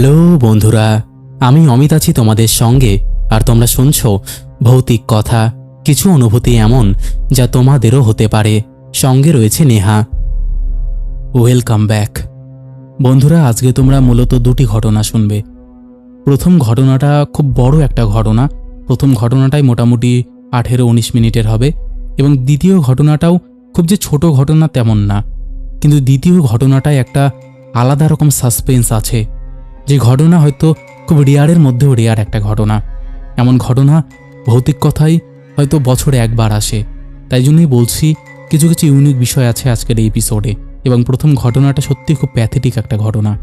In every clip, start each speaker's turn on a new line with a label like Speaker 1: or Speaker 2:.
Speaker 1: Hello বন্ধুরা, আমি অমিত আছি তোমাদের সঙ্গে, আর তোমরা শুনছো ভৌতিক কথা, কিছু অনুভূতি এমন যা তোমাদেরও হতে পারে। সঙ্গে রয়েছে নেহা। ওয়েলকাম ব্যাক বন্ধুরা, আজকে তোমরা মূলত দুটি ঘটনা শুনবে। প্রথম ঘটনাটা খুব বড় একটা ঘটনা। প্রথম ঘটনাটাই মোটামুটি আঠেরো উনিশ মিনিটের হবে, এবং দ্বিতীয় ঘটনাটাও খুব যে ছোট ঘটনা তেমন না। কিন্তু দ্বিতীয় ঘটনাটায় একটা আলাদা রকম সাসপেন্স আছে। যে ঘটনা হয়তো খুব রেয়ারের মধ্যেও রেয়ার একটা ঘটনা। এমন ঘটনা ভৌতিক কথাই হয়তো বছরে একবার আসে। তাই জন্যই বলছি, কিছু কিছু ইউনিক বিষয় আছে আজকের এই এপিসোডে এবং প্রথম ঘটনাটা সত্যি খুব প্যাথেটিক একটা ঘটনা।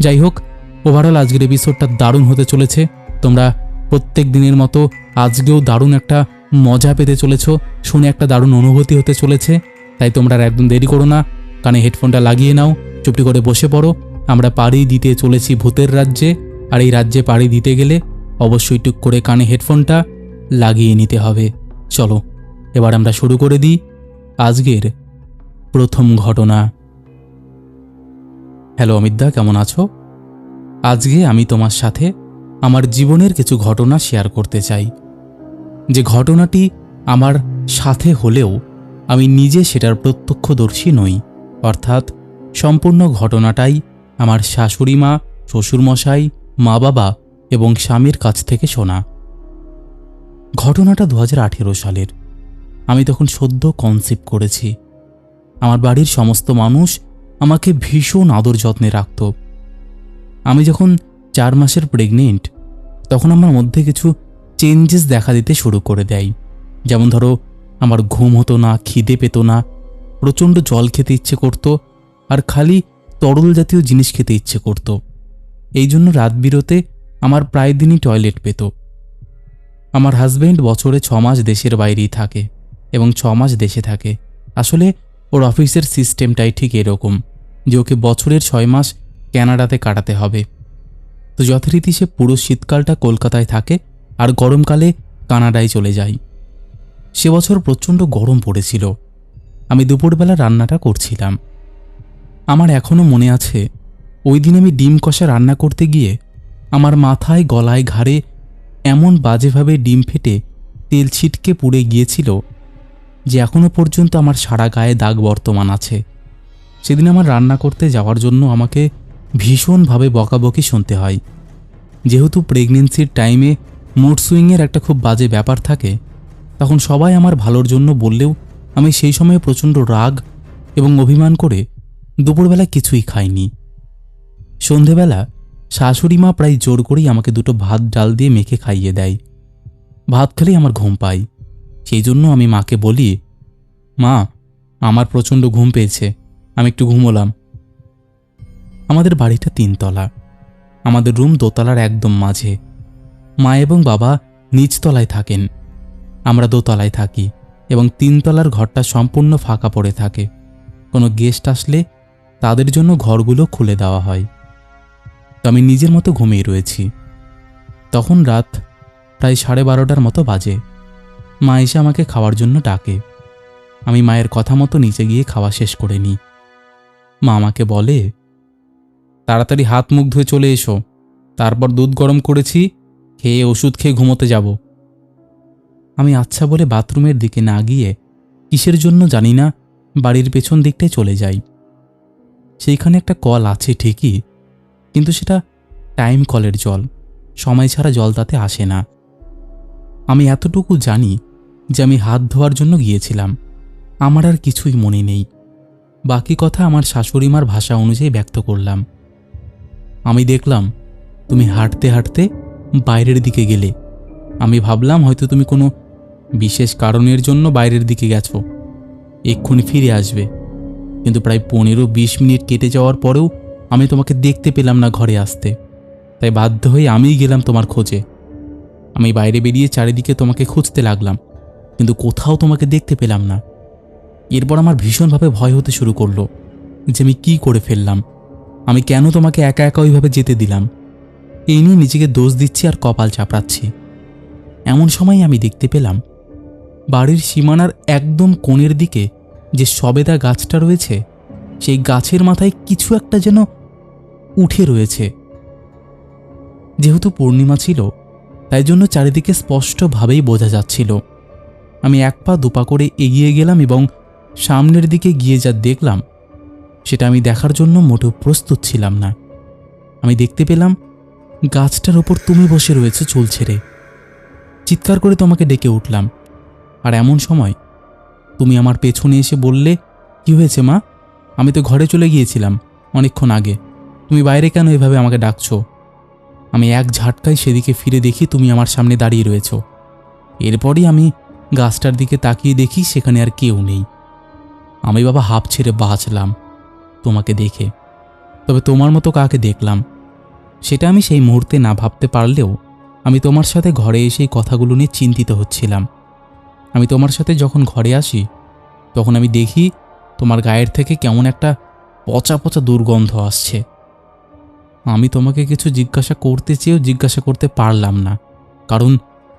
Speaker 1: যাই হোক ওভারঅল আজকের এপিসোডটা দারুণ হতে চলেছে। তোমরা প্রত্যেক দিনের মতো আজকেও দারুণ একটা মজা পেতে চলেছ, শুনে একটা দারুণ অনুভূতি হতে চলেছে। তাই তোমরা একদম দেরি করো না, কানে হেডফোনটা লাগিয়ে নাও, চুপটি করে বসে পড়ো। আমরা পাড়ি দিতে চলেছি ভূতের রাজ্যে, আর এই রাজ্যে পাড়ি দিতে গেলে অবশ্যই টুক করে কানে হেডফোনটা লাগিয়ে নিতে হবে। চলো, এবার আমরা শুরু করে দিই আজকের প্রথম ঘটনা। হ্যালো অমিতদা, কেমন আছো? আজকে আমি তোমার সাথে আমার জীবনের কিছু ঘটনা শেয়ার করতে চাই। যে ঘটনাটি আমার সাথে হলেও আমি নিজে সেটার প্রত্যক্ষদর্শী নই, অর্থাৎ সম্পূর্ণ ঘটনাটাই আমার শাশুড়ি মা, শ্বশুরমশাই মা বাবা এবং স্বামীর কাছ থেকে শোনা। ঘটনাটা দু হাজার আঠেরো সালের। আমি তখন সদ্য কনসেপ্ট করেছি। আমার বাড়ির সমস্ত মানুষ আমাকে ভীষণ আদর যত্নে রাখত। আমি যখন চার মাসের প্রেগনেন্ট তখন আমার মধ্যে কিছু চেঞ্জেস দেখা দিতে শুরু করে দেয়। যেমন ধরো, আমার ঘুম হতো না, খিদে পেত না, প্রচণ্ড জল খেতে ইচ্ছে করতো, আর খালি তরল জাতীয় জিনিস খেতে ইচ্ছে করত। এই জন্য রাত বিরতে আমার প্রায় দিনই টয়লেট পেত। আমার হাজবেন্ড বছরে ছ মাস দেশের বাইরেই থাকে এবং ছ মাস দেশে থাকে। আসলে ওর অফিসের সিস্টেমটাই ঠিক এরকম যে ওকে বছরের ছয় মাস ক্যানাডাতে কাটাতে হবে। তো যথারীতি সে পুরো শীতকালটা কলকাতায় থাকে আর গরমকালে কানাডায় চলে যায়। সে বছর প্রচণ্ড গরম পড়েছিল। আমি দুপুরবেলা রান্নাটা করছিলাম। আমার এখনও মনে আছে, ওই দিন আমি ডিম কষা রান্না করতে গিয়ে আমার মাথায় গলায় ঘাড়ে এমন বাজেভাবে ডিম ফেটে তেল ছিটকে পুড়ে গিয়েছিল যে এখনও পর্যন্ত আমার সারা গায়ে দাগ বর্তমান আছে। সেদিন আমার রান্না করতে যাওয়ার জন্য আমাকে ভীষণভাবে বকাবকি শুনতে হয়। যেহেতু প্রেগনেন্সির টাইমে মুড সুইংয়ের একটা খুব বাজে ব্যাপার থাকে, তখন সবাই আমার ভালোর জন্য বললেও আমি সেই সময়ে প্রচণ্ড রাগ এবং অভিমান করে দুপুরবেলা কিছুই খাইনি। সন্ধেবেলা শাশুড়ি মা প্রায় জোর করেই আমাকে দুটো ভাত ডাল দিয়ে মেখে খাইয়ে দেয়। ভাত খেলেই আমার ঘুম পাই সেই জন্য আমি মাকে বলি, মা, আমার প্রচণ্ড ঘুম পেয়েছে, আমি একটু ঘুমোলাম। আমাদের বাড়িটা তিনতলা। আমাদের রুম দোতলার একদম মাঝে। মা এবং বাবা নিচতলায় থাকেন। আমরা দোতলায় থাকি এবং তিনতলার ঘরটা সম্পূর্ণ ফাঁকা পড়ে থাকে। কোনো গেস্ট আসলে তাদের জন্য ঘরগুলো খুলে দেওয়া হয়। তো আমি নিজের মতো ঘুমিয়ে রয়েছি। তখন রাত প্রায় সাড়ে বারোটার মতো বাজে। মা এসে আমাকে খাওয়ার জন্য ডাকে। আমি মায়ের কথা মতো নিচে গিয়ে খাওয়া শেষ করে নিই। মা আমাকে বলে, তাড়াতাড়ি হাত মুখ ধুয়ে চলে এসো। তারপর দুধ গরম করেছি, খেয়ে ওষুধ খেয়ে ঘুমোতে যাব। আমি আচ্ছা বলে বাথরুমের দিকে না গিয়ে কিসের জন্য জানি না, বাড়ির পেছন দিকটায় চলে যাই। সেইখানে একটা কল আছে ঠিকই, কিন্তু সেটা টাইম কলের জল। সময় ছাড়া জল তাতে আসে না। আমি এতটুকু জানি যে আমি হাত ধোয়ার জন্য গিয়েছিলাম। আমার আর কিছুই মনে নেই। বাকি কথা আমার শাশুড়িমার ভাষা অনুযায়ী ব্যক্ত করলাম। আমি দেখলাম, তুমি হাঁটতে হাঁটতে বাইরের দিকে গেলে। আমি ভাবলাম হয়তো তুমি কোনো বিশেষ কারণের জন্য বাইরের দিকে গেছো। এক্ষুনি ফিরে আসবে। কিন্তু প্রায় পনেরো বিশ মিনিট কেটে যাওয়ার পরেও আমি তোমাকে দেখতে পেলাম না ঘরে আসতে। তাই বাধ্য হয়ে আমিই গেলাম তোমার খোঁজে। আমি বাইরে বেরিয়ে চারিদিকে তোমাকে খুঁজতে লাগলাম, কিন্তু কোথাও তোমাকে দেখতে পেলাম না। এরপর আমার ভীষণভাবে ভয় হতে শুরু করল যে আমি কী করে ফেললাম, আমি কেন তোমাকে একা একা ওইভাবে যেতে দিলাম। এই নিয়ে নিজেকে দোষ দিচ্ছি আর কপাল চাপড়াচ্ছি। এমন সময় আমি দেখতে পেলাম, বাড়ির সীমানার একদম কোণের দিকে যে সবেদা গাছটা রয়েছে, সেই গাছের মাথায় কিছু একটা যেন উঠে রয়েছে। যেহেতু পূর্ণিমা ছিল, তাই জন্য চারিদিকে স্পষ্টভাবেই বোঝা যাচ্ছিল। আমি এক পা দুপা করে এগিয়ে গেলাম এবং সামনের দিকে গিয়ে যা দেখলাম, সেটা আমি দেখার জন্য মোটেও প্রস্তুত ছিলাম না। আমি দেখতে পেলাম, গাছটার ওপর তুমি বসে রয়েছে চুল ছেড়ে। চিৎকার করে তোমাকে ডেকে উঠলাম। আর এমন সময় তুমি আমার পেছনে এসে বললে, কি হয়েছে মা? আমি তো ঘরে চলে গিয়েছিলাম অনেকক্ষণ আগে। তুমি বাইরে কেন এভাবে আমাকে ডাকছো? আমি এক ঝাটকায় সেদিকে ফিরে দেখি তুমি আমার সামনে দাঁড়িয়ে রয়েছ। এরপরই আমি গাছটার দিকে তাকিয়ে দেখি সেখানে আর কেউ নেই। আমি বাবা হাফ ছেড়ে বাঁচলাম তোমাকে দেখে। তবে তোমার মতো কাকে দেখলাম? সেটা আমি সেই মুহূর্তে না ভাবতে পারলেও আমি তোমার সাথে ঘরে এসে কথাগুলো নিয়ে চিন্তিত হচ্ছিলাম। আমি তোমার সাথে যখন ঘরে আসি, তখন আমি দেখি তোমার গায়ের থেকে কেমন একটা পচা পচা দুর্গন্ধ আসছে। আমি তোমাকে কিছু জিজ্ঞাসা করতে চেয়েও জিজ্ঞাসা করতে পারলাম না, কারণ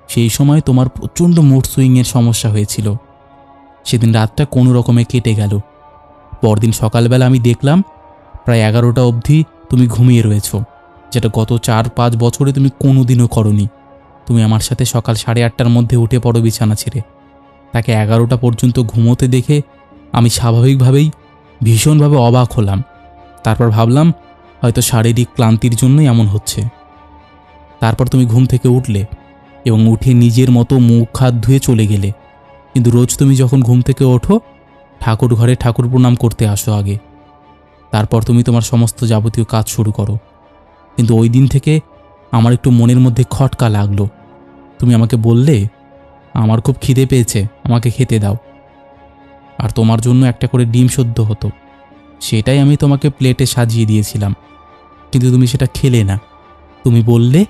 Speaker 1: সেই সময় তোমার প্রচণ্ড মুড সুইংয়ের সমস্যা হয়েছিল। সেদিন রাতটা কোনো রকমে কেটে গেল। পরদিন সকালবেলা আমি দেখলাম প্রায় এগারোটা অবধি তুমি ঘুমিয়ে রয়েছ, যেটা গত চার পাঁচ বছরে তুমি কোনোদিনও করনি। তুমি আমার সাথে সকাল সাড়ে আটটার মধ্যে উঠে পড়ো বিছানা ছেড়ে। তাকে এগারোটা পর্যন্ত ঘুমোতে দেখে আমি স্বাভাবিকভাবেই ভীষণভাবে অবাক হলাম। তারপর ভাবলাম, হয়তো শারীরিক ক্লান্তির জন্যই এমন হচ্ছে। তারপর তুমি ঘুম থেকে উঠলে এবং উঠে নিজের মতো মুখ হাত ধুয়ে চলে গেলে। কিন্তু রোজ তুমি যখন ঘুম থেকে ওঠো, ঠাকুর ঘরে ঠাকুর প্রণাম করতে আসো আগে। তারপর তুমি তোমার সমস্ত যাবতীয় কাজ শুরু করো। কিন্তু ওই দিন থেকে আমার একটু মনের মধ্যে খটকা লাগল। তুমি আমাকে বললে আমার খুব খিদে পেয়েছে, আমাকে খেতে দাও। আর তোমার জন্য একটা করে ডিম সদ্য হতো। সেটাই আমি তোমাকে প্লেটে সাজিয়ে দিয়েছিলাম। কিন্তু তুমি সেটা খেলে না। তুমি বললে,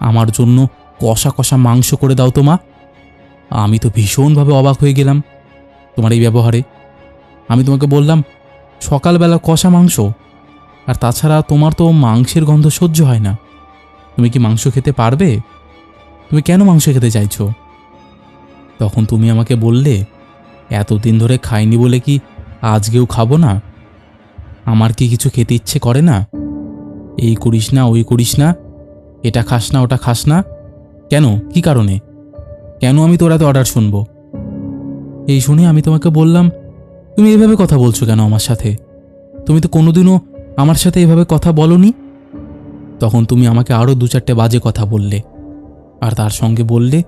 Speaker 1: আমার জন্য কষা কষা মাংস করে দাও তো মা। আমি তো ভীষণভাবে অবাক হয়ে গেলাম তোমার এই ব্যবহারে। আমি তোমাকে বললাম, সকালবেলা কষা মাংস। আর তাছাড়া তোমার তো মাংসের গন্ধ সহ্য হয় না। তুমি কি মাংস খেতে পারবে? তুমি কেন মাংস খেতে চাইছো? তখন তুমি আমাকে বললে, এতদিন ধরে খাইনি বলে কি আজকেও খাব না? আমার কি কিছু খেতে ইচ্ছে করে না? এই করিস না, ওই করিস না, এটা খাস না, ওটা খাস না। কেন? কি কারণে? কেন আমি তোর এত অর্ডার শুনব? এই শুনে আমি তোমাকে বললাম, তুমি এভাবে কথা বলছো কেন আমার সাথে? তুমি তো কোনোদিনও আমার সাথে এভাবে কথা বলনি? তখন তুমি আমাকে আরও দু চারটে বাজে কথা বললে, আর তার সঙ্গে বললে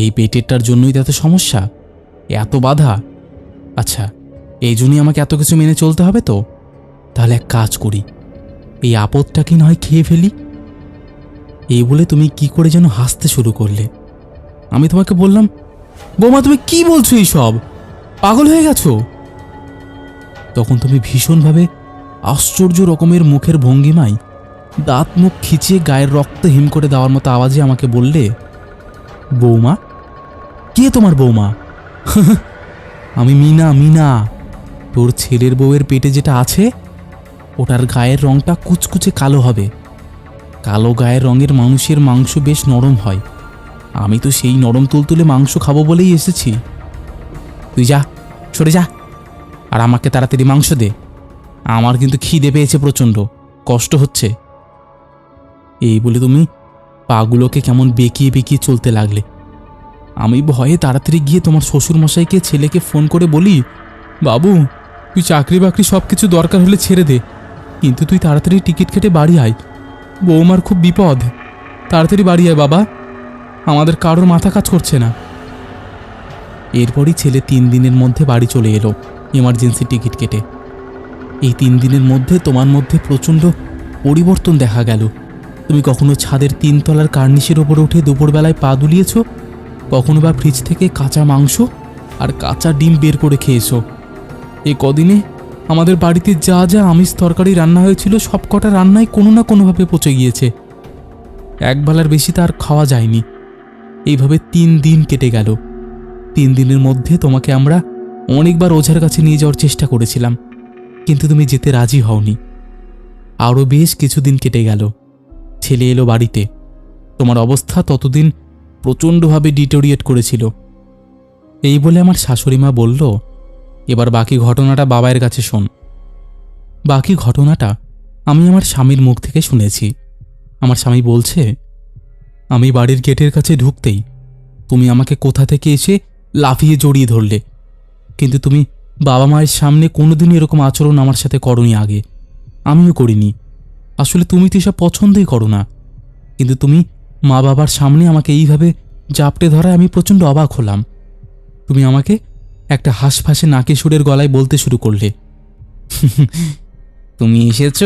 Speaker 1: এই পেটেরটার জন্যই তো এত সমস্যা? এত বাধা? আচ্ছা এই জন্যই আমাকে এত কিছু মেনে চলতে হবে তো? তাহলে এক কাজ করি, এই আপদটা কি নয় খেয়ে ফেলি? এই বলে তুমি কি করে যেন হাসতে শুরু করলে? আমি তোমাকে বললাম, বৌমা তুমি কি বলছো এই সব পাগল হয়ে গেছো? তখন তুমি ভীষণভাবে আশ্চর্য রকমের মুখের ভঙ্গিমায় দাঁত মুখ খিচিয়ে গায়ের রক্ত হিম করে দেওয়ার মতো আওয়াজে আমাকে বললে বৌমা? কে তোমার বৌমা? আমি মিনা মিনা। তোর ছেলের বউয়ের পেটে যেটা আছে, ওটার গায়ের রংটা কুচকুচে কালো হবে। কালো গায়ের রঙের মানুষের মাংস বেশ নরম হয়। আমি তো সেই নরম তুলতুলে মাংস খাব বলেই এসেছি। তুই যা, সরে যা। আর আমাকে তাড়াতাড়ি মাংস দে। আমার কিন্তু খিদে পেয়েছে প্রচণ্ড, কষ্ট হচ্ছে। এই বলে তুমি পাগুলোকে কেমন বেঁকিয়ে বেঁকিয়ে চলতে লাগলে। আমি ভয়ে তাড়াতাড়ি গিয়ে তোমার শ্বশুরমশাইকে, ছেলেকে ফোন করে বলি, বাবু, তুই চাকরি বাকরি সব কিছু দরকার হলে ছেড়ে দে, কিন্তু তুই তাড়াতাড়ি টিকিট কেটে বাড়ি আয়। বৌমার খুব বিপদ। তাড়াতাড়ি বাড়ি আয়, বাবা। আমাদের কারোর মাথা কাজ করছে না। এরপরই ছেলে তিন দিনের মধ্যে বাড়ি চলে এলো এমার্জেন্সি টিকিট কেটে। এই তিন দিনের মধ্যে তোমার মধ্যে প্রচণ্ড পরিবর্তন দেখা গেল। তুমি কখনো ছাদের তিনতলার কার্নিশের ওপরে উঠে দুপুরবেলায় পা দুলিয়েছ? কখনো বা ফ্রিজ থেকে কাঁচা মাংস আর কাঁচা ডিম বের করে খেয়েছো? এ কদিনে আমাদের বাড়িতে যা যা আমিষ তরকারি রান্না হয়েছিল সব কটা রান্নাই কোনো না কোনোভাবে পচে গিয়েছে। একবেলার বেশি তার খাওয়া যায়নি। এইভাবে তিন দিন কেটে গেল। তিন দিনের মধ্যে তোমাকে আমরা অনেকবার ওঝার কাছে নিয়ে যাওয়ার চেষ্টা করেছিলাম, কিন্তু তুমি যেতে রাজি হওনি। আরও বেশ কিছুদিন কেটে গেল। ছেলে এলো বাড়িতে। তোমার অবস্থা ততদিন প্রচণ্ডভাবে ডিটোরিয়েট করেছিল। এই বলে আমার শাশুড়ি মা বলল, এবার বাকি ঘটনাটা বাবাইয়ের কাছে শোন। বাকি ঘটনাটা আমি আমার স্বামীর মুখ থেকে শুনেছি। আমার স্বামী বলছে, আমি বাড়ির গেটের কাছে ঢুকতেই তুমি আমাকে কোথা থেকে এসে লাফিয়ে জড়িয়ে ধরলে। কিন্তু তুমি বাবা মায়ের সামনে কোনোদিনই এরকম আচরণ আমার সাথে করনি আগে। আমিও করিনি। আসলে তুমি তো এসব পছন্দই করো না। কিন্তু তুমি মা বাবার সামনে আমাকে এইভাবে জাপটে ধরায় আমি প্রচণ্ড অবাক হলাম। তুমি আমাকে একটা হাঁসফাঁসে নাকে সুরের গলায় বলতে শুরু করলে। তুমি এসেছ?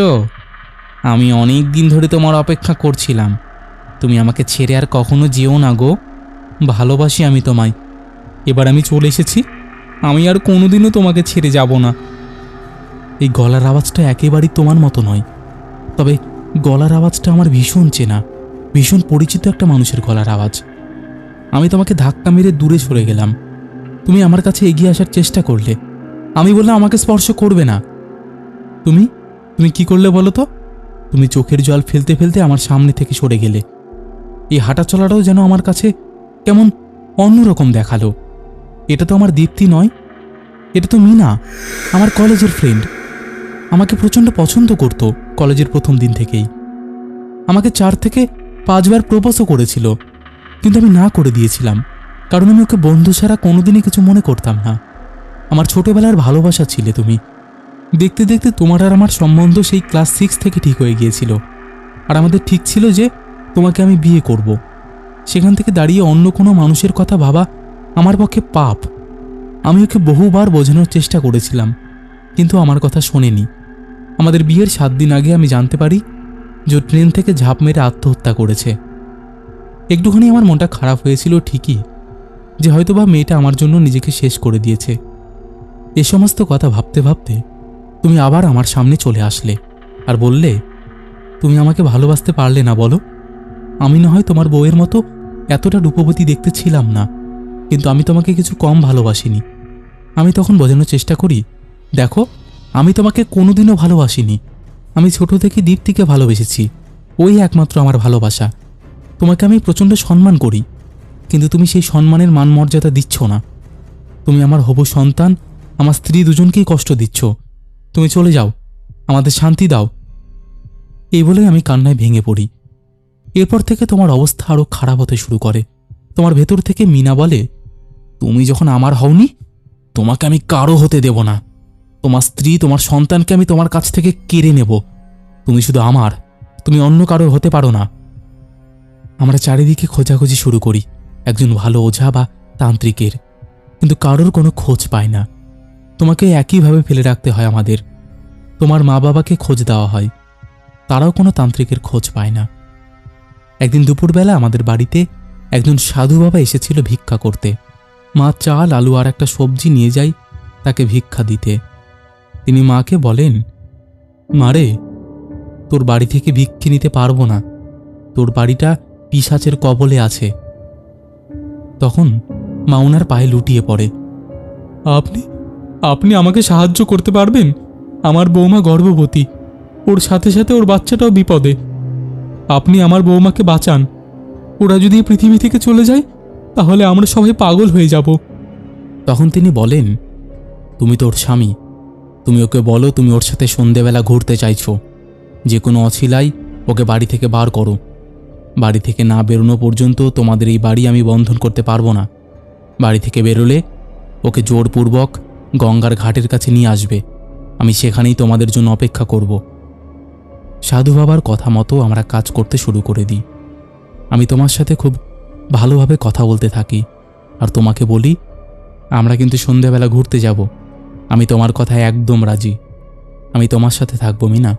Speaker 1: আমি অনেক দিন ধরে তোমার অপেক্ষা করছিলাম। তুমি আমাকে ছেড়ে আর কখনো যেও না গো। ভালোবাসি আমি তোমায়। এবার আমি চলে এসেছি। আমি আর কোনোদিনও তোমাকে ছেড়ে যাব না। এই গলার আওয়াজটা একেবারেই তোমার মতো নয়। তবে গলার আওয়াজটা আমার ভীষণ চেনা, ভীষণ পরিচিত একটা মানুষের গলার আওয়াজ। আমি তোমাকে ধাক্কা মেরে দূরে সরে গেলাম। তুমি আমার কাছে এগিয়ে আসার চেষ্টা করলে। আমি বললাম, আমাকে স্পর্শ করবে না। তুমি? তুমি কি করলে বলো তো? তুমি চোখের জল ফেলতে ফেলতে আমার সামনে থেকে সরে গেলে। এই হাঁটা চলাটাও যেন আমার কাছে কেমন অন্যরকম দেখাল। এটা তো আমার দীপ্তি নয়, এটা তো মিনা, আমার কলেজের ফ্রেন্ড আমাকে প্রচণ্ড পছন্দ করত কলেজের প্রথম দিন থেকেই। আমাকে চার থেকে পাঁচবার প্রপোজও করেছিল, কিন্তু আমি না করে দিয়েছিলাম, কারণ আমি ওকে বন্ধু ছাড়া কোনোদিনই কিছু মনে করতাম না। আমার ছোটবেলার ভালোবাসা ছিলে তুমি। দেখতে দেখতে তোমার আর আমার সম্বন্ধ সেই ক্লাস সিক্স থেকে ঠিক হয়ে গিয়েছিল। আর আমাদের ঠিক ছিল যে তোমাকে আমি বিয়ে করব। সেখান থেকে দাঁড়িয়ে অন্য কোনো মানুষের কথা ভাবা আমার পক্ষে পাপ। আমি ওকে বহুবার বোঝানোর চেষ্টা করেছিলাম, কিন্তু আমার কথা শোনেনি। আমাদের বিয়ের সাত দিন আগে আমি জানতে পারি যে ট্রেন থেকে ঝাঁপ মেরে আত্মহত্যা করেছে। একটুখানি আমার মনটা খারাপ হয়েছিল ঠিকই, যে হয়তোবা মেয়েটা আমার জন্য নিজেকে শেষ করে দিয়েছে। এ সমস্ত কথা ভাবতে ভাবতে তুমি আবার আমার সামনে চলে আসলে আর বললে, তুমি আমাকে ভালোবাসতে পারলে না বলো। আমি না হয় তোমার বউয়ের মতো এতটা রূপবতী দেখতে ছিলাম না, কিন্তু আমি তোমাকে কিছু কম ভালোবাসিনি। আমি তখন বোঝানোর চেষ্টা করি, দেখো আমি তোমাকে কোনোদিনও ভালোবাসিনি। আমি ছোট থেকে দীপ্তিকে ভালোবেসেছি। ওই একমাত্র আমার ভালোবাসা। তোমাকে আমি প্রচণ্ড সম্মান করি, কিন্তু তুমি সেই সম্মানের মান মর্যাদা দিচ্ছ না। তুমি আমার হবু সন্তান, আমার স্ত্রী দুজনকেই কষ্ট দিচ্ছ। তুমি চলে যাও, আমাদের শান্তি দাও। এই বলে আমি কান্নায় ভেঙে পড়ি। এরপর থেকে তোমার অবস্থা আরও খারাপ হতে শুরু করে। তোমার ভেতর থেকে মিনা বলে, তুমি যখন আমার হওনি, তোমাকে আমি কারও হতে দেব না। তোমার স্ত্রী, তোমার সন্তানকে আমি তোমার কাছ থেকে কেড়ে নেব। তুমি শুধু আমার, তুমি অন্য কারোর হতে পারো না। আমরা চারিদিকে খোঁজাখুঁজি শুরু করি, একজন ভালো ওঝা বা তান্ত্রিকের। কিন্তু কারোর কোনো খোঁজ পায় না। তোমাকে একইভাবে ফেলে রাখতে হয় আমাদের। তোমার মা বাবাকে খোঁজ দেওয়া হয়। তারাও কোনো তান্ত্রিকের খোঁজ পায় না। একদিন দুপুরবেলা আমাদের বাড়িতে একজন সাধু বাবা এসেছিল ভিক্ষা করতে। মা চাল, আলু আর একটা সবজি নিয়ে যাই তাকে ভিক্ষা দিতে। তিনি মাকে বলেন মারে তোর বাড়ি থেকে ভিক্ষে নিতে পারব না। তোর বাড়িটা পিসাচের কবলে আছে তখন মা ওনার পায়ে লুটিয়ে পড়ে। আপনি আপনি আমাকে সাহায্য করতে পারবেন? আমার বৌমা গর্ভবতী। ওর সাথে সাথে ওর বাচ্চাটাও বিপদে। আপনি আমার বৌমাকে বাঁচান। ওরা যদি পৃথিবী থেকে চলে যায়, তাহলে আমরা সবাই পাগল হয়ে যাব তখন তিনি বলেন, তুমি তোর স্বামী। তুমি ওকে বলো, তুমি ওর সাথে সন্ধেবেলা ঘুরতে চাইছো। যে কোনো অছিলাই ওকে বাড়ি থেকে বার করো। বাড়ি থেকে না বেরোনো পর্যন্ত তোমাদের এই বাড়ি আমি বন্ধন করতে পারব না। বাড়ি থেকে বেরোলে ওকে জোরপূর্বক গঙ্গার ঘাটের কাছে নিয়ে আসবে। আমি সেখানেই তোমাদের জন্য অপেক্ষা করব। সাধু বাবার কথা মতো আমরা কাজ করতে শুরু করে দিই। আমি তোমার সাথে খুব ভালোভাবে কথা বলতে থাকি। আর তোমাকে বলি, আমরা কিন্তু সন্ধ্যাবেলা ঘুরতে যাব। আমি তোমার কথায় একদম রাজি। আমি তোমার সাথে থাকব, মিনা।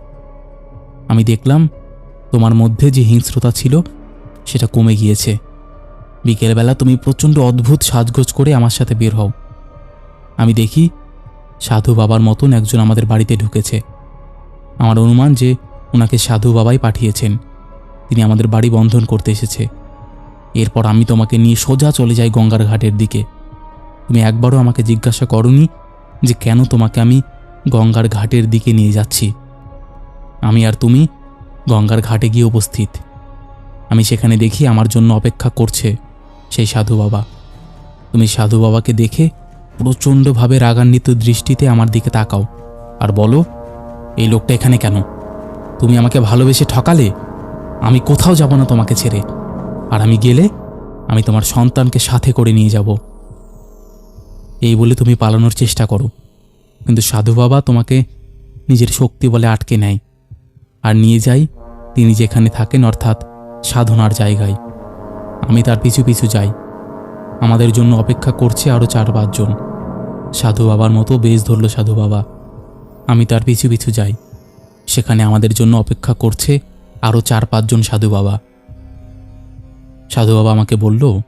Speaker 1: আমি দেখলাম তোমার মধ্যে যে হিংস্রতা ছিল, সেটা কমে গিয়েছে। বিকেলবেলা তুমি প্রচণ্ড অদ্ভুত সাজগোজ করে আমার সাথে বের হও। আমি দেখি সাধু বাবার মতন একজন আমাদের বাড়িতে ঢুকেছে। আমার অনুমান যে ওনাকে সাধু বাবাই পাঠিয়েছেন। তিনি আমাদের বাড়ি বন্ধন করতে এসেছে। এরপর আমি তোমাকে নিয়ে সোজা চলে যাই গঙ্গার ঘাটের দিকে। তুমি একবারও আমাকে জিজ্ঞাসা করনি যে কেন তোমাকে আমি গঙ্গার ঘাটের দিকে নিয়ে যাচ্ছি? আমি আর তুমি গঙ্গার ঘাটে গিয়ে উপস্থিত। আমি সেখানে দেখি আমার জন্য অপেক্ষা করছে সেই সাধু বাবা। তুমি সাধু বাবাকে দেখে প্রচণ্ডভাবে রাগান্বিত দৃষ্টিতে আমার দিকে তাকাও আর বলো, এই লোকটা এখানে কেন? তুমি আমাকে ভালোবেসে ঠকালে? আমি কোথাও যাব না তোমাকে ছেড়ে। আর আমি গেলে আমি তোমার সন্তানকে সাথে করে নিয়ে যাব। এই বলে তুমি পালানোর চেষ্টা করো। কিন্তু সাধু বাবা তোমাকে নিজের শক্তি বলে আটকে নেয়। আর নিয়ে যাই তিনি যেখানে থাকেন, অর্থাৎ সাধনার জায়গায়। আমি তার পিছু পিছু যাই। আমাদের জন্য অপেক্ষা করছে আরও চার পাঁচজন সাধু বাবার মতো বেশ ধরল সাধু বাবা। আমি তার পিছু পিছু যাই। সেখানে আমাদের জন্য অপেক্ষা করছে আরও চার পাঁচজন সাধু বাবা। সাধু বাবা আমাকে বলল,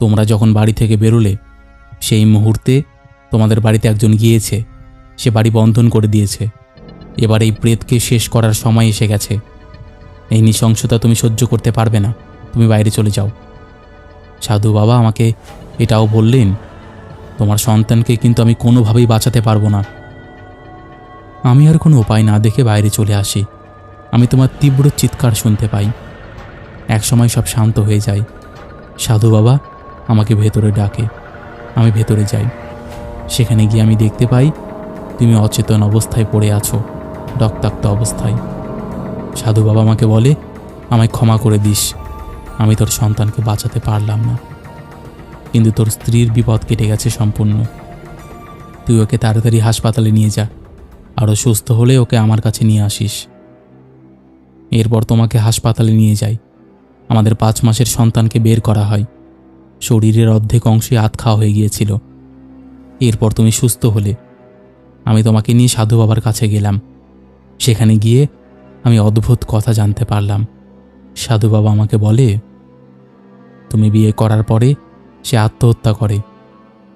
Speaker 1: তোমরা যখন বাড়ি থেকে বেরোলে সেই মুহূর্তে তোমাদের বাড়িতে একজন গিয়েছে। সে বাড়ি বন্ধন করে দিয়েছে। এবার এই প্রেতকে শেষ করার সময় এসে গেছে। এই নৃশংসতা তুমি সহ্য করতে পারবে না। তুমি বাইরে চলে যাও। সাধু বাবা আমাকে এটাও বললেন, তোমার সন্তানকে কিন্তু আমি কোনোভাবেই বাঁচাতে পারব না। আমি আর কোনো উপায় না দেখে বাইরে চলে আসি। আমি তোমার তীব্র চিৎকার শুনতে পাই। একসময় সব শান্ত হয়ে যায়। সাধু বাবা আমাকে ভেতরে ডাকে। আমি ভেতরে যাই। সেখানে গিয়ে আমি দেখতে পাই, তুমি অচেতন অবস্থায় পড়ে আছো, রক্তাক্ত অবস্থায়। সাধু বাবা আমাকে বলে, আমায় ক্ষমা করে দিস, আমি তোর সন্তানকে বাঁচাতে পারলাম না। কিন্তু তোর স্ত্রীর বিপদ কেটে গেছে সম্পূর্ণ। তুই ওকে তাড়াতাড়ি হাসপাতালে নিয়ে যা, আরও সুস্থ হলে ওকে আমার কাছে নিয়ে আসিস। এরপর তোমাকে হাসপাতালে নিয়ে যাই। আমাদের পাঁচ মাসের সন্তানকে বের করা হয়। শরীরের অর্ধেক অংশে আত খাওয়া হয়ে গিয়েছিল। এরপর তুমি সুস্থ হলে। আমি তোমাকে নিয়ে সাধু বাবার কাছে গেলাম। সেখানে গিয়ে আমি অদ্ভুত কথা জানতে পারলাম। সাধু বাবা আমাকে বলে, তুমি বিয়ে করার পরে সে আত্মহত্যা করে।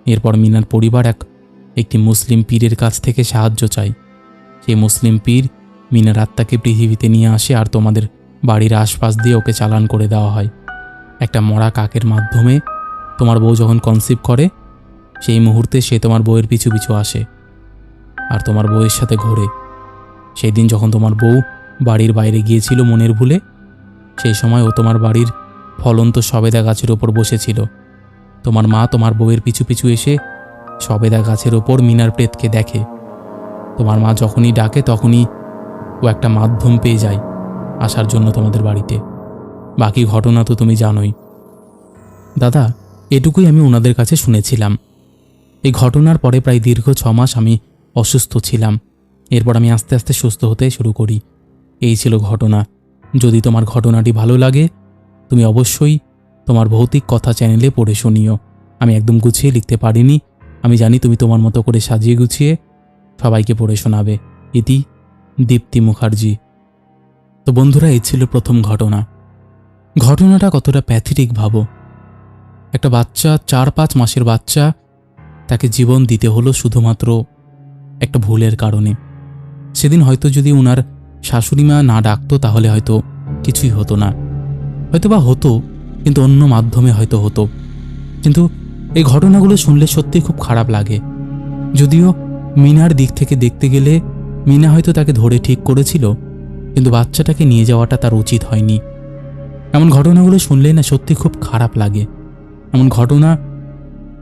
Speaker 1: এরপর মিনার পরিবার এক, একটি মুসলিম পীরের কাছ থেকে সাহায্য চাই সেই মুসলিম পীর মিনার আত্মাকে পৃথিবীতে নিয়ে আসে আর তোমাদের বাড়ির আশপাশ দিয়ে ওকে চালান করে দেওয়া হয়। একটা মরা কাকের মাধ্যমে তোমার বউ যখন কনসিভ করে, সেই মুহূর্তে সে তোমার বউয়ের পিছু পিছু আসে। আর তোমার বউয়ের সাথে ঘোরে। সেই দিন যখন তোমার বউ বাড়ির বাইরে গিয়েছিল মনের ভুলে, সেই সময় ও তোমার বাড়ির ফলন্ত সবেদা গাছের ওপর বসেছিল। তোমার মা তোমার বউয়ের পিছু পিছু এসে সবেদা গাছের ওপর মিনার প্রেতকে দেখে। তোমার মা যখনই ডাকে, তখনই ও একটা মাধ্যম পেয়ে যায় আসার জন্য তোমাদের বাড়িতে। বাকি ঘটনা তো তুমি জানোই। দাদা, এটুকুই আমি ওনাদের কাছে শুনেছিলাম। এই ঘটনার পরে প্রায় দীর্ঘ ছ মাস আমি অসুস্থ ছিলাম। এরপর আমি আস্তে আস্তে সুস্থ হতে শুরু করি। এই ছিল ঘটনা। যদি তোমার ঘটনাটি ভালো লাগে, তুমি অবশ্যই তোমার ভৌতিক কথা চ্যানেলে পড়ে শুনিও। আমি একদম গুছিয়ে লিখতে পারিনি। আমি জানি তুমি তোমার মতো করে সাজিয়ে গুছিয়ে সবাইকে পড়ে শোনাবে। ইতি দীপ্তি মুখার্জি। তো বন্ধুরা, এই ছিল প্রথম ঘটনা। ঘটনাটা কতটা প্যাথেটিক ভাবো? একটা বাচ্চা, চার পাঁচ মাসের বাচ্চা, তাকে জীবন দিতে হলো শুধুমাত্র একটা ভুলের কারণে। সেদিন হয়তো যদি ওনার শাশুড়ি মা না ডাকতো, তাহলে হয়তো কিছুই হতো না। হয়তো বা হতো, কিন্তু অন্য মাধ্যমে হয়তো হতো। কিন্তু এই ঘটনাগুলো শুনলে সত্যি খুব খারাপ লাগে। যদিও মিনার দিক থেকে দেখতে গেলে মিনা হয়তো তাকে ধরে ঠিক করেছিল, কিন্তু বাচ্চাটাকে নিয়ে যাওয়াটা তার উচিত হয়নি। এমন ঘটনাগুলো শুনলে না সত্যি খুব খারাপ লাগে। এমন ঘটনা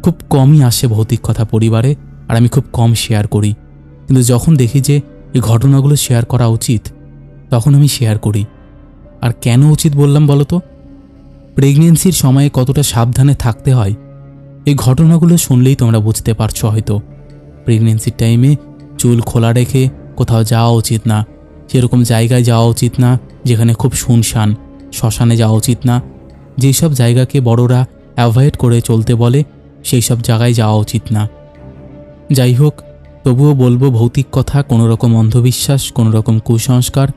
Speaker 1: খুব কমই আসে ভৌতিক কথা পরিবারে, আর আমি খুব কম শেয়ার করি। কিন্তু যখন দেখি যে এই ঘটনাগুলো শেয়ার করা উচিত, তখন আমি শেয়ার করি। আর কেন উচিত বললাম বলো তো? প্রেগনেন্সির সময়ে কতটা সাবধানে থাকতে হয়? এই ঘটনাগুলো শুনলেই তোমরা বুঝতে পারছ হয়তো। প্রেগনেন্সির টাইমে চুল খোলা রেখে কোথাও যাওয়া উচিত না। সেরকম জায়গায় যাওয়া উচিত না, যেখানে খুব শুনশান। শ্মশানে যাওয়া উচিত না। যেসব জায়গাকে বড়রা অ্যাভয়েড করে চলতে বলে সেই সব জায়গায় যাওয়া উচিত না। যাই হোক, তবুও বলব ভৌতিক কথা কোনো রকম অন্ধবিশ্বাস কোনো রকম কুসংস্কার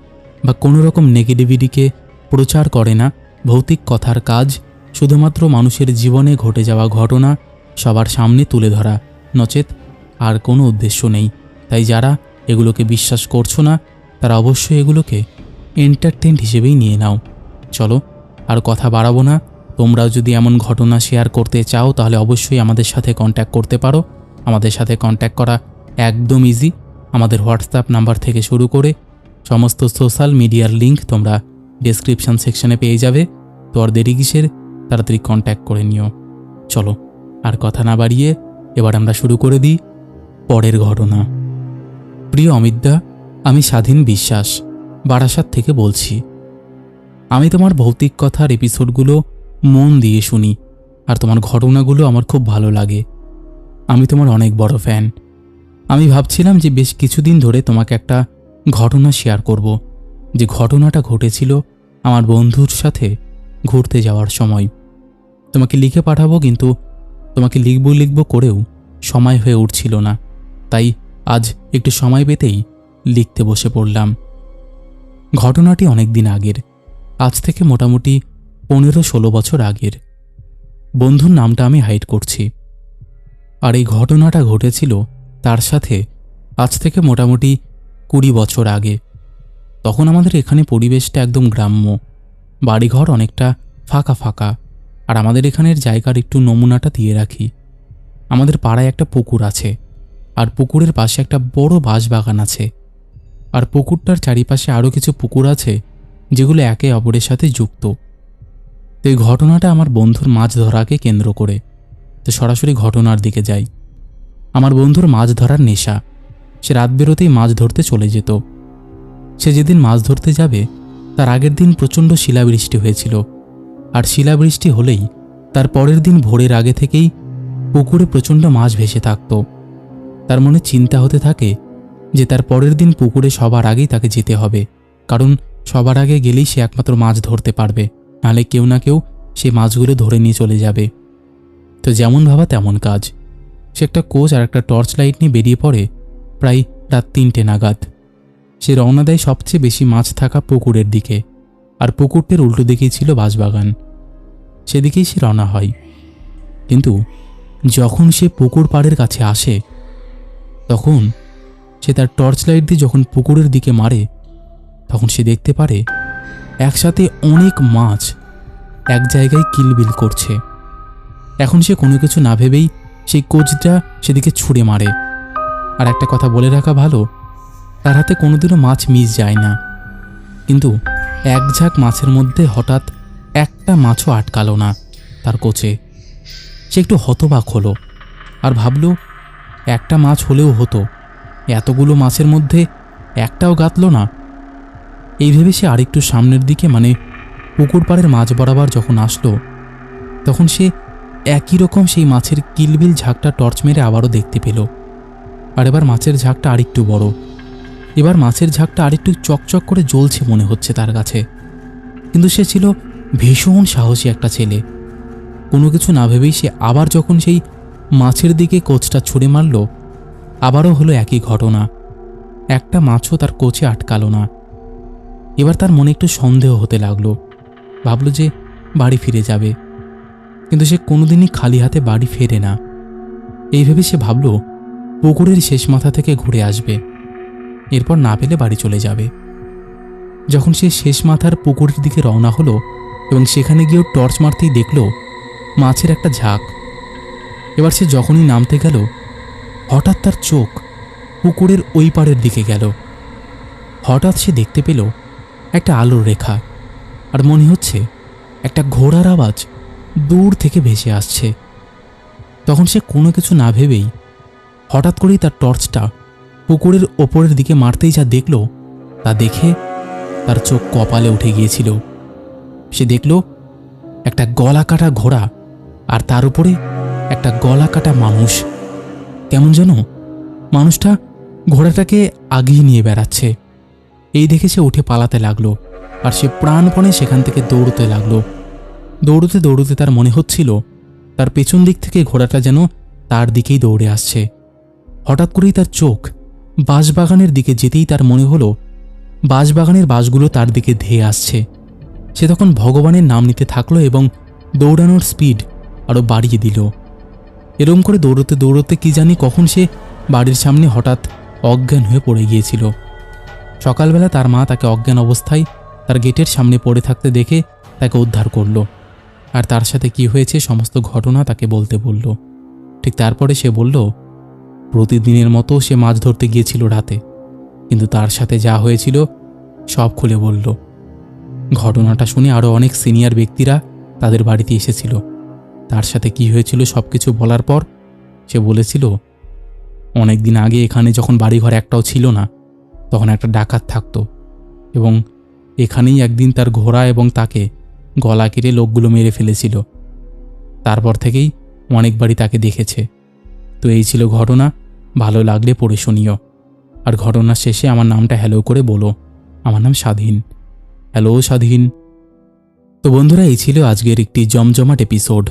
Speaker 1: বা কোনো রকম নেগেটিভিটিকে প্রচার করে না। ভৌতিক কথার কাজ শুধুমাত্র মানুষের জীবনে ঘটে যাওয়া ঘটনা সবার সামনে তুলে ধরা, নচেত আর কোনো উদ্দেশ্য নেই। তাই যারা এগুলোকে বিশ্বাস করছ না, তারা অবশ্যই এগুলোকে এন্টারটেন্ট হিসেবেই নিয়ে নাও। চলো, আর কথা বাড়াবো না। তোমরাও যদি এমন ঘটনা শেয়ার করতে চাও, তাহলে অবশ্যই আমাদের সাথে কন্ট্যাক্ট করতে পারো। আমাদের সাথে কন্ট্যাক্ট করা একদম ইজি আমাদের হোয়াটসঅ্যাপ নাম্বার থেকে শুরু করে সমস্ত সোশ্যাল মিডিয়ার লিঙ্ক তোমরা ডেসক্রিপশন সেকশনে পেয়ে যাবে। তো আর দেরি কিসের? তাড়াতাড়ি কন্ট্যাক্ট করে নিও। চলো, আর কথা না বাড়িয়ে এবার আমরা শুরু করে দিই পরের ঘটনা। প্রিয় অমিতদা, আমি স্বাধীন বিশ্বাস, বারাসাত থেকে বলছি। আমি তোমার ভৌতিক কথার এপিসোডগুলো মন দিয়ে শুনি, আর তোমার ঘটনাগুলো আমার খুব ভালো লাগে। আমি তোমার অনেক বড় ফ্যান আমি ভাবছিলাম যে বেশ কিছুদিন ধরে তোমাকে একটা ঘটনা শেয়ার করব, যে ঘটনাটা ঘটেছিল আমার বন্ধুর সাথে ঘুরতে যাওয়ার সময়। তোমাকে লিখে পাঠাবো, কিন্তু তোমাকে লিখব লিখব করেও সময় হয়ে উঠছিল না, তাই আজ একটু সময় পেতেই লিখতে বসে পড়লাম। ঘটনাটি অনেক দিন আগের। আজ থেকে মোটামুটি পনেরো ষোলো বছর আগের। বন্ধুর নামটা আমি হাইড করছি। আর এই ঘটনাটা ঘটেছিল তার সাথে আজ থেকে মোটামুটি কুড়ি বছর আগে। তখন আমাদের এখানে পরিবেশটা একদম গ্রাম্য। বাড়িঘর অনেকটা ফাঁকা ফাঁকা। আর আমাদের এখানের জায়গার একটু নমুনাটা দিয়ে রাখি। আমাদের পাড়ায় একটা পুকুর আছে। আর পুকুরের পাশে একটা বড় বাঁশবাগান আছে। আর পুকুরটার চারিপাশে আরও কিছু পুকুর আছে যেগুলো একে অপরের সাথে যুক্ত। তো এই ঘটনাটা আমার বন্ধুর মাছ ধরাকে কেন্দ্র করে। তো সরাসরি ঘটনার দিকে যাই। আমার বন্ধুর মাছ ধরার নেশা। সে রাত বেরোতেই মাছ ধরতে চলে যেত। সে যেদিন মাছ ধরতে যাবে, তার আগের দিন প্রচণ্ড শিলাবৃষ্টি হয়েছিল। আর শিলাবৃষ্টি হলেই তার পরের দিন ভোরের আগে থেকেই পুকুরে প্রচণ্ড মাছ ভেসে থাকত। তার মনে চিন্তা হতে থাকে যে তার পরের দিন পুকুরে সবার আগেই তাকে যেতে হবে। কারণ সবার আগে গেলেই সে একমাত্র মাছ ধরতে পারবে নাহলে কেউ না কেউ সে মাছগুলো ধরে নিয়ে চলে যাবে। তো যেমন ভাবা তেমন কাজ। সে একটা কোচ আর একটা টর্চ লাইট নিয়ে বেরিয়ে পড়ে প্রায় রাত তিনটে নাগাদ। সে রওনা দেয় সবচেয়ে বেশি মাছ থাকা পুকুরের দিকে, আর পুকুরটির উল্টো দিকেই ছিল বাঁশবাগান সেদিকেই সে রওনা হয়। কিন্তু যখন সে পুকুর পাড়ের কাছে আসে, তখন সে তার টর্চ লাইট দিয়ে যখন পুকুরের দিকে মারে তখন সে দেখতে পারে একসাথে অনেক মাছ এক জায়গায় কিলবিল করছে। এখন সে কোনো কিছু না ভেবেই সেই কোচটা সেদিকে ছুঁড়ে মারে। আর একটা কথা বলে রাখা ভালো, তার হাতে কোনোদিনও মাছ মিস যায় না। কিন্তু এক ঝাঁক মাছের মধ্যে হঠাৎ একটা মাছও আটকালো না তার কোচে। সে একটু হতবাক হলো আর ভাবল, একটা মাছ হলেও হতো, এতগুলো মাছের মধ্যে একটাও গাতলো না এই ভেবে সে আরেকটু সামনের দিকে মানে পুকুর পাড়ের মাছ বরাবর যখন আসলো, তখন সে একই রকম সেই মাছের কিলবিল ঝাঁকটা টর্চ মেরে আবারও দেখতে পেল। আর এবার মাছের ঝাঁকটা আরেকটু বড়। এবার মাছের ঝাঁকটা আরেকটু চকচক করে জ্বলছে মনে হচ্ছে তার কাছে। কিন্তু সে ছিল ভীষণ সাহসী একটা ছেলে। কোনো কিছু না ভেবেই সে আবার যখন সেই মাছের দিকে কোচটা ছুঁড়ে মারল, আবারও হলো একই ঘটনা। একটা মাছও তার কোচে আটকালো না। এবার তার মনে একটু সন্দেহ হতে লাগল। ভাবল যে বাড়ি ফিরে যাবে। কিন্তু সে কোনোদিনই খালি হাতে বাড়ি ফেরে না। এইভাবে সে ভাবল, পুকুরের শেষ মাথা থেকে ঘুরে আসবে। এরপর না পেলে বাড়ি চলে যাবে। যখন সে শেষ মাথার পুকুরের দিকে রওনা হলো এবং সেখানে গিয়েও টর্চ মারতেই দেখল, মাছের একটা ঝাঁক। এবার সে যখনই নামতে গেল, হঠাৎ তার চোখ পুকুরের ওই পাড়ের দিকে গেল। হঠাৎ সে দেখতে পেল একটা আলোর রেখা। আর মনে হচ্ছে একটা ঘোড়ার আওয়াজ দূর থেকে ভেসে আসছে। তখন সে কোনো কিছু না ভেবেই হঠাৎ করেই তার টর্চটা পুকুরের ওপরের দিকে মারতেই যা দেখল, তা দেখে তার চোখ কপালে উঠে গিয়েছিল। সে দেখল একটা গলা কাটা ঘোড়া আর তার উপরে একটা গলা কাটা মানুষ। কেমন যেন মানুষটা ঘোড়াটাকে আগিয়ে নিয়ে বেড়াচ্ছে। এই দেখে সে উঠে পালাতে লাগল, আর সে প্রাণপণে সেখান থেকে দৌড়তে লাগল। দৌড়তে দৌড়তে তার মনে হচ্ছিল, তার পেছন দিক থেকে ঘোড়াটা যেন তার দিকেই দৌড়ে আসছে। হঠাৎ করেই তার চোখ বাঁশবাগানের দিকে যেতেই তার মনে হলো, বাঁশবাগানের বাঁশগুলো তার দিকে ধেয়ে আসছে। সে তখন ভগবানের নাম নিতে থাকল এবং দৌড়ানোর স্পিড আরও বাড়িয়ে দিল। এরম করে দৌড়তে দৌড়তে কি জানি কখন সে বাড়ির সামনে হঠাৎ অজ্ঞান হয়ে পড়ে গিয়েছিল। সকালবেলা তার মা তাকে অজ্ঞান অবস্থায় তার গেটের সামনে পড়ে থাকতে দেখে তাকে উদ্ধার করল। আর তার সাথে কি হয়েছে সমস্ত ঘটনা তাকে বলতে বলল। ঠিক তারপরে সে বলল, প্রতিদিনের মতো সে মাছ ধরতে গিয়েছিল রাতে। কিন্তু তার সাথে যা হয়েছিল, সব খুলে বলল। ঘটনাটা শুনে আরও অনেক সিনিয়র ব্যক্তিরা তাদের বাড়িতে এসেছিল। তার সাথে কি হয়েছিল সব কিছু বলার পর সে বলেছিল অনেক দিন আগে এখানে যখন বাড়িঘর একটাও ছিল না তখন একটা ডাকাত থাকত এবং এখানেই একদিন তার ঘোড়া এবং তাকে গলা কেটে লোকগুলো মেরে ফেলেছিল। তারপর থেকেই অনেকবারই তাকে দেখেছে। তো এই ছিল ঘটনা, ভালো লাগলে পড়ে শুনিও। আর ঘটনার শেষে আমার নামটা হ্যালো করে বলো। আমার নাম স্বাধীন। হ্যালো স্বাধীন। তো বন্ধুরা, এই ছিল আজকের একটি জমজমাট এপিসোড।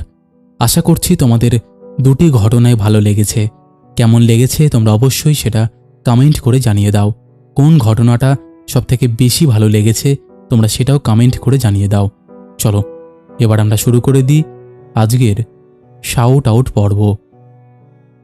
Speaker 1: আশা করছি তোমাদের দুটি ঘটনায় ভালো লেগেছে। কেমন লেগেছে তোমরা অবশ্যই সেটা কমেন্ট করে জানিয়ে দাও। কোন ঘটনাটা সবথেকে বেশি ভালো লেগেছে তোমরা সেটাও কমেন্ট করে জানিয়ে দাও। চলো, এবার আমরা শুরু করে দিই আজকের শাউট আউট পর্ব।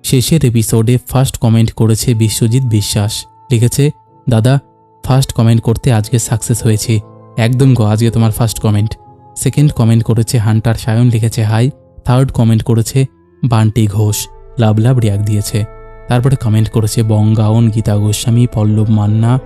Speaker 1: শেষের এপিসোডে ফার্স্ট কমেন্ট করেছে বিশ্বজিৎ বিশ্বাস। লিখেছে, দাদা ফার্স্ট কমেন্ট করতে আজকে সাকসেস হয়েছে। একদম গো, আজকে তোমার ফার্স্ট কমেন্ট সেকেন্ড কমেন্ট করেছে হান্টার সায়ন, লিখেছে, হাই। থার্ড কমেন্ট করেছে বান্টি ঘোষ। লাভ লাভ রিয়াক দিয়েছে। তারপরে কমেন্ট করেছে বঙ্গায়ন গীতা গোস্বামী, পল্লব মান্না,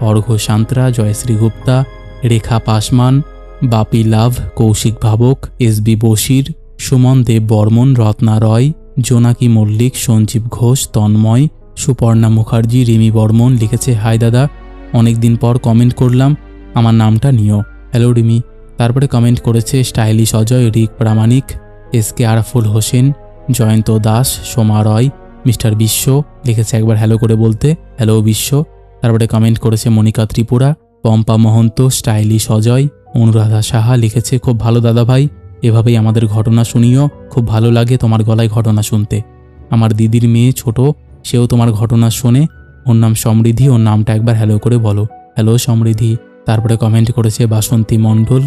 Speaker 1: অর্ঘ সান্ত্রা, জয়শ্রী গুপ্তা, রেখা পাসমান, বাপি লাভ, কৌশিক ভাবক, এস বি বশির, সুমন দেব বর্মন, রত্না রয়, জোনাকি মল্লিক, সঞ্জীব ঘোষ, তন্ময়, সুপর্ণা মুখার্জি, রিমি বর্মন লিখেছে, হাই দাদা, অনেকদিন পর কমেন্ট করলাম, আমার নামটা নিও। হ্যালো রিমি। তারপরে কমেন্ট করেছে, stylish Ajay, Rick Pramanik, S K Araful Hossain, Joyanta Das, Soma Roy mister Biswa লিখেছে একবার হ্যালো করে বলতে। হ্যালো বিশ্ব। তারপরে কমেন্ট করেছে মনিকা ত্রিপুরা, পম্পা মহন্ত, স্টাইলিশ অজয়, অনুরাধা সাহা লিখেছে, খুব ভালো দাদা ভাই, এভাবেই আমাদের ঘটনা শুনিও, খুব ভালো লাগে তোমার গলায় ঘটনা শুনতে। আমার দিদির মেয়ে ছোট, সেও তোমার ঘটনা শোনে, ওর নাম সমৃদ্ধি, ওর নামটা একবার হ্যালো করে বলো। হ্যালো সমৃদ্ধি। তারপরে কমেন্ট করেছে, বাসন্তী মণ্ডল,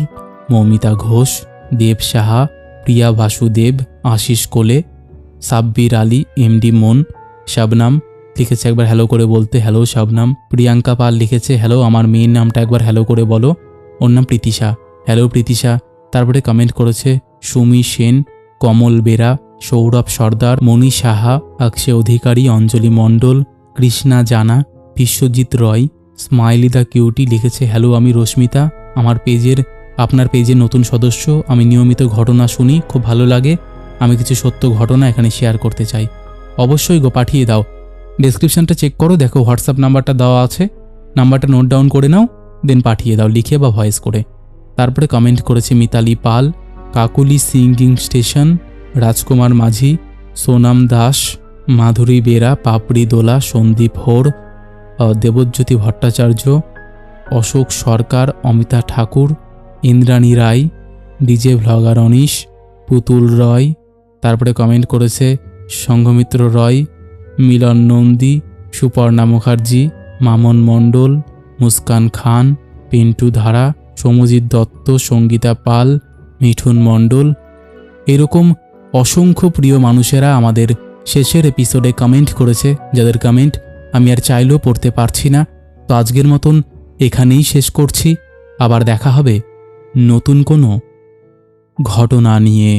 Speaker 1: মৌমিতা ঘোষ, দেব সাহা, প্রিয়া বাসুদেব, আশিস কোলে সাব্বির আলী, এমডি মন শাবনাম লিখেছে, একবার হ্যালো করে বলতে হ্যালো শাবনাম। প্রিয়াঙ্কা পাল লিখেছে হ্যালো আমার মেয়ের নামটা একবার হ্যালো করে বলো। ওর নাম প্রীতিশা। হ্যালো প্রীতিশা। তারপরে কমেন্ট করেছে, সুমি সেন, কমল বেরা, সৌরভ সর্দার, মণি সাহা অক্ষে অধিকারী, Anjali Mondal, Krishna Jana, Biswajit Roy, smiley the cutie লিখেছে হ্যালো আমি রশ্মিতা। আমার পেজের, আপনার পেজের নতুন সদস্য, আমি নিয়মিত ঘটনা শুনি, খুব ভালো লাগে। আমি কিছু সত্য ঘটনা এখানে শেয়ার করতে চাই। অবশ্যই গো পাঠিয়ে দাও। ডেসক্রিপশনটা চেক করো, দেখো হোয়াটসঅ্যাপ নাম্বারটা দেওয়া আছে। নাম্বারটা নোট ডাউন করে নাও দেন পাঠিয়ে দাও লিখে বা ভয়েস করে। তারপরে কমেন্ট করেছে Mitali Paul, Kakuli singing station Rajkumar Majhi, Sonam Das, Madhuri Bera, Papri Dola, Sandip Hore Debjyoti Bhattacharya, Ashok Sarkar, Amita Thakur, Indrani Roy, DJ vlogger Anish, Putul Roy তারপরে comment করেছে সংঘমিত্র রয়, মিলন নন্দী, সুপর্ণা মুখার্জি, মামন মণ্ডল, মুস্কান খান, পিন্টু ধারা, সমজিৎ দত্ত, সঙ্গীতা পাল, মিঠুন মণ্ডল। এরকম অসংখ্য প্রিয় মানুষেরা আমাদের শেষের এপিসোডে কমেন্ট করেছে, যাদের কমেন্ট আমি আর চাইলেও পড়তে পারছি না। তো আজকের মতন এখানেই শেষ করছি, আবার দেখা হবে নতুন কোনো ঘটনা নিয়ে।